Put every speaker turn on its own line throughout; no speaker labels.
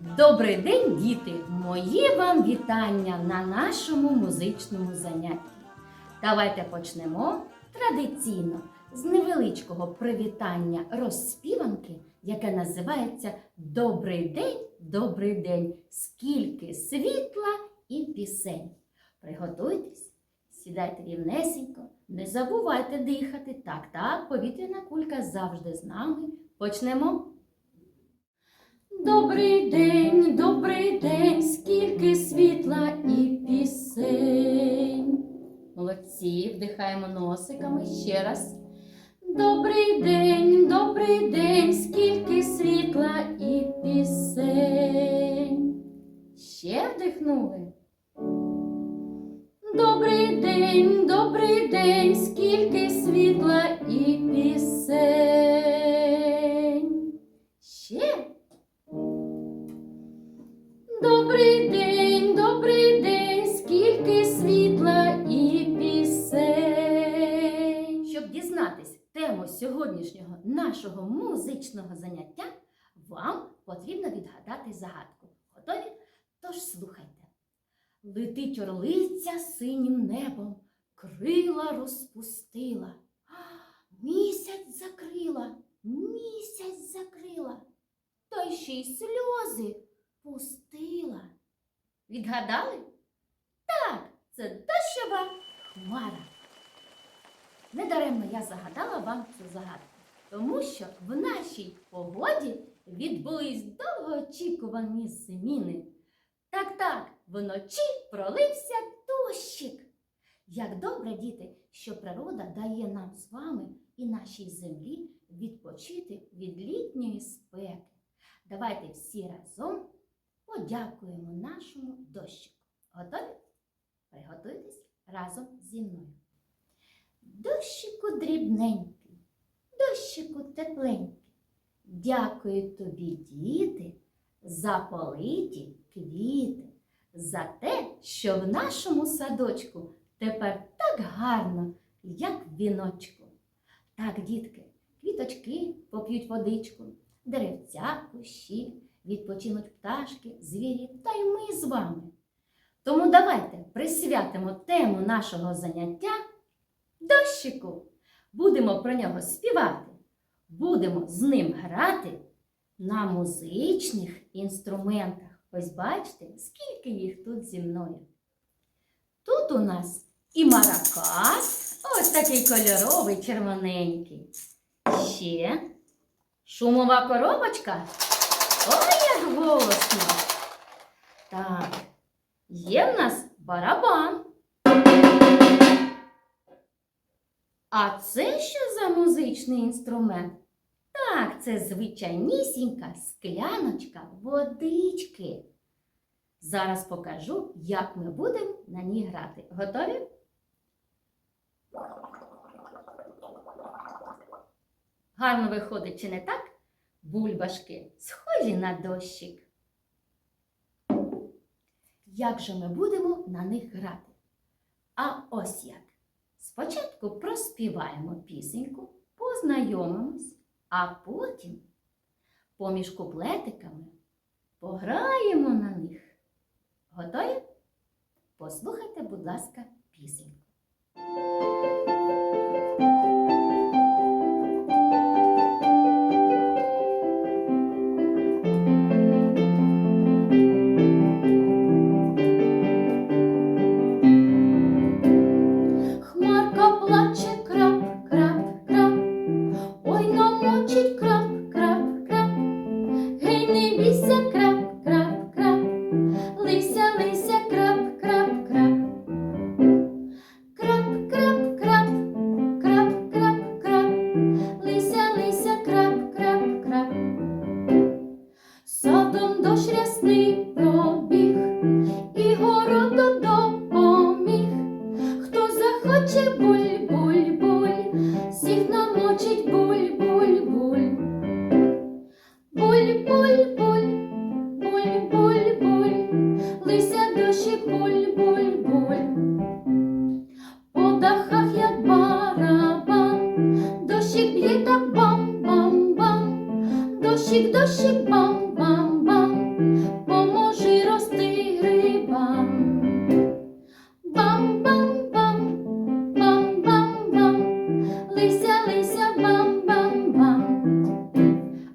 Добрий день, діти! Мої вам вітання на нашому музичному занятті. Давайте почнемо традиційно з невеличкого привітання розспіванки, яке називається Добрий день, добрий день! Скільки світла і пісень! Приготуйтесь, сідайте рівнесенько, не забувайте дихати. Так, так, повітряна кулька завжди з нами. Почнемо. Добрий день, добрий день, скільки світла і пісень. Молодці, вдихаємо носиками ще раз. Добрий день, добрий день, скільки світла і пісень. Ще вдихнули. Добрий день, добрий день, скільки світла і пісень. Дізнатись тему сьогоднішнього нашого музичного заняття, вам потрібно відгадати загадку. Готові? Тож слухайте. Летить орлиця синім небом, крила розпустила. Місяць закрила, місяць закрила, та й ще й сльози пустила. Відгадали? Так, це дощова хмара. Недаремно я загадала вам цю загадку, тому що в нашій погоді відбулись довгоочікувані зміни. Так, так, вночі пролився дощик. Як добре, діти, що природа дає нам з вами і нашій землі відпочити від літньої спеки. Давайте всі разом подякуємо нашому дощику. Готові? Приготуйтесь разом зі мною. Дощику дрібненький, дощику тепленький. Дякую тобі, діти, за политі квіти, за те, що в нашому садочку тепер так гарно, як в віночку. Так, дітки, квіточки поп'ють водичку, деревця, кущі, відпочинуть пташки, звірі та й ми з вами. Тому давайте присвятимо тему нашого заняття дощику. Будемо про нього співати, будемо з ним грати на музичних інструментах. Ось бачите, скільки їх тут зі мною. Тут у нас і маракас, ось такий кольоровий, червоненький. Ще шумова коробочка. Ой, як голосно. Так, є в нас барабан. А це що за музичний інструмент? Так, це звичайнісінька скляночка водички. Зараз покажу, як ми будемо на ній грати. Готові? Гарно виходить, чи не так? Бульбашки схожі на дощик. Як же ми будемо на них грати? А ось як. Спочатку проспіваємо пісеньку, познайомимось, а потім поміж куплетиками пограємо на них. Готові? Послухайте, будь ласка, пісеньку. дощик боль-боль-боль, по дахах, як барабан, дощик б'є так бам-бам-бам, дощик, дощик бам-бам-бам, поможи рости грибам. Бам-бам-бам, бам-бам-бам, лися, лися, бам-бам-бам.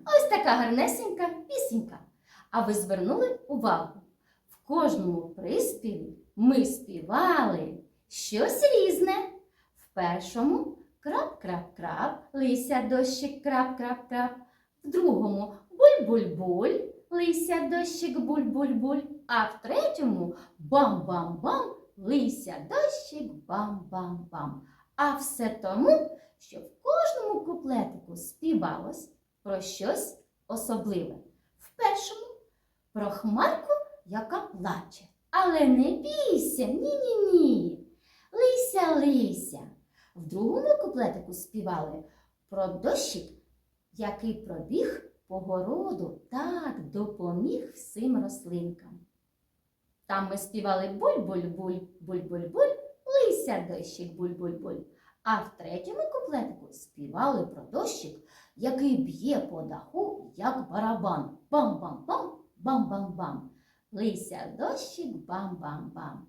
Ось така гарнесенька пісенька. А ви звернули увагу? Кожному приспіві ми співали щось різне. В першому крап-крап-крап, лися дощик крап-крап-крап. В другому буль-буль-буль, лися дощик буль-буль-буль. А в третьому бам-бам-бам, лися дощик бам-бам-бам. А все тому, що в кожному куплетику співалось про щось особливе. В першому про хмарку, яка плаче. Але не бійся, ні-ні-ні. Лися, лися. В другому куплетику співали про дощик, який пробіг по городу, так допоміг всім рослинкам. Там ми співали буль-буль-буль, буль-буль-буль, лися дощик буль-буль-буль. А в третьому куплетику співали про дощик, який б'є по даху, як барабан. Бам-бам-бам, бам-бам-бам. Лися дощик бам-бам-бам.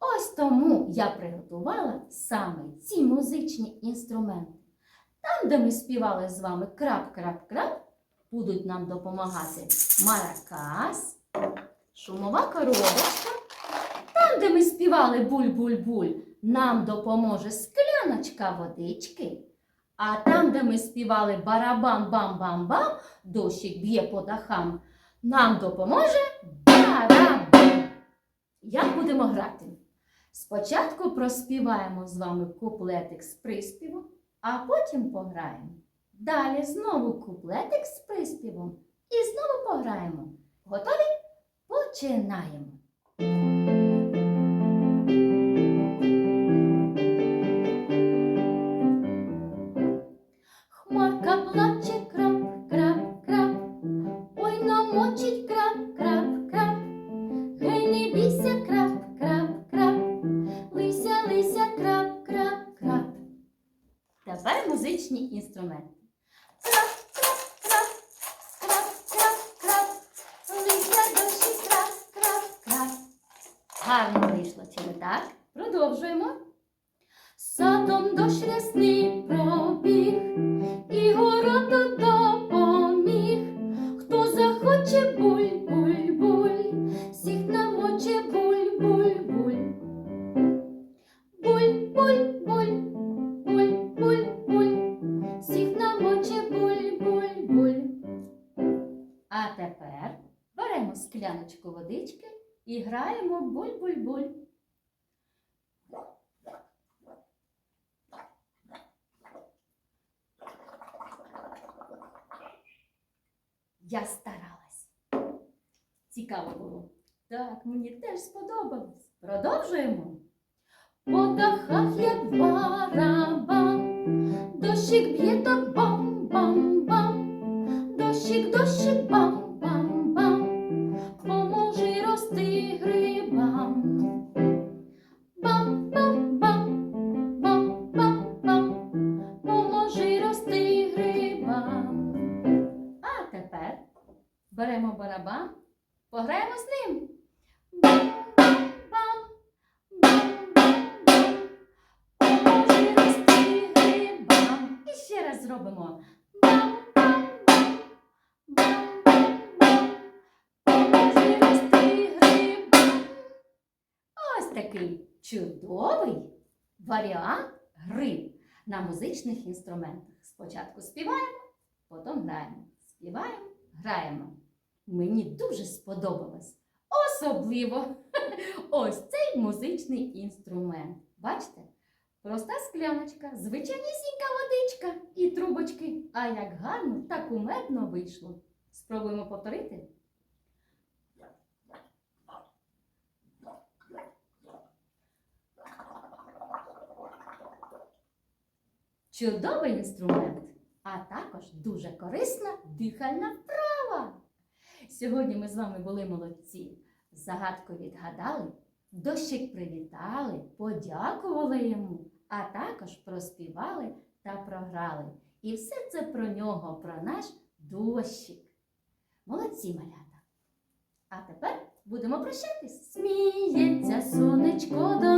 Ось тому я приготувала саме ці музичні інструменти. Там, де ми співали з вами крап-крап-крап, будуть нам допомагати маракас, шумова коробочка. Там, де ми співали буль-буль-буль, нам допоможе скляночка водички. А там, де ми співали барабан-бам-бам-бам, дощик б'є по дахам, нам допоможе барабан. Як будемо грати? Спочатку проспіваємо з вами куплетик з приспівом, а потім пограємо. Далі знову куплетик з приспівом і знову пограємо. Готові? Починаємо. Крап. Гарно вийшло, чи не так? Продовжуємо. Садом дощ рясний пробіг, граємо буль-буль-буль. Я старалась. Цікаво було. Так, мені теж сподобалось. Продовжуємо. По дахах, як барабан, дощик б'є та пограємо з ним. І ще раз зробимо. Ось такий чудовий варіант гри на музичних інструментах. Спочатку співаємо, потім граємо. Співаємо, граємо. Мені дуже сподобалось. Особливо ось цей музичний інструмент. Бачите? Проста скляночка, звичайнісінька водичка і трубочки. А як гарно та кумедно вийшло. Спробуємо повторити. Чудовий інструмент, а також дуже корисна дихальна вправа. Сьогодні ми з вами були молодці. Загадку відгадали, дощик привітали, подякували йому, а також проспівали та програли. І все це про нього, про наш дощик. Молодці малята. А тепер будемо прощатись. Сміється сонечко до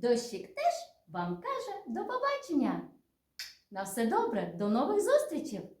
Дощик теж вам каже до побачення. На все добре, до нових зустрічей!